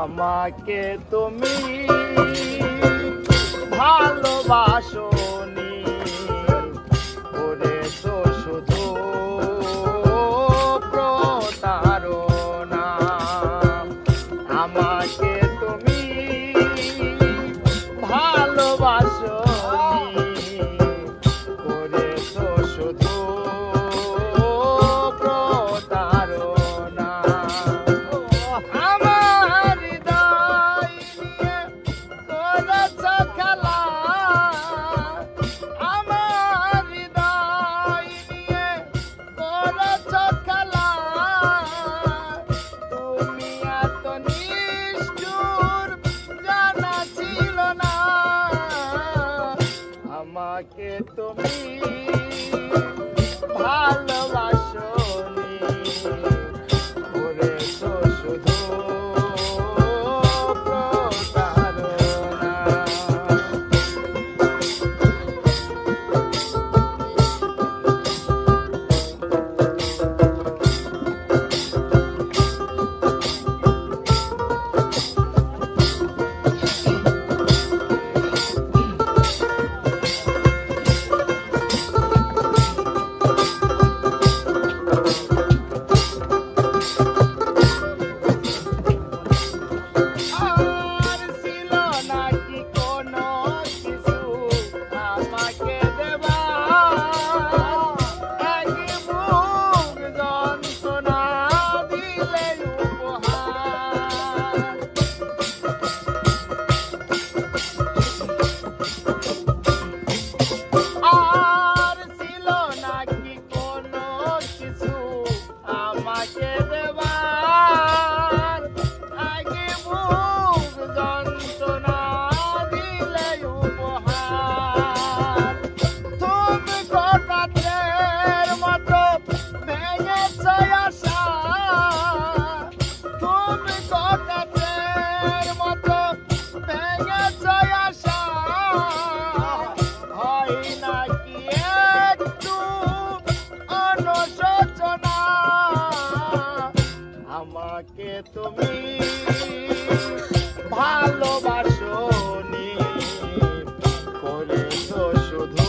আমাকে তুমি ভালোবাসো। Yeah, আমাকে তুমি ভালোবাসনি করেছ শুধু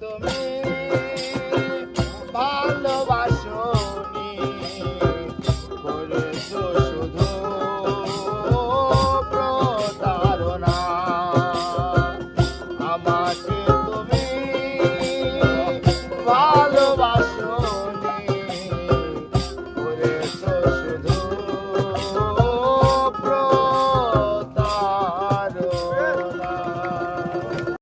তুমি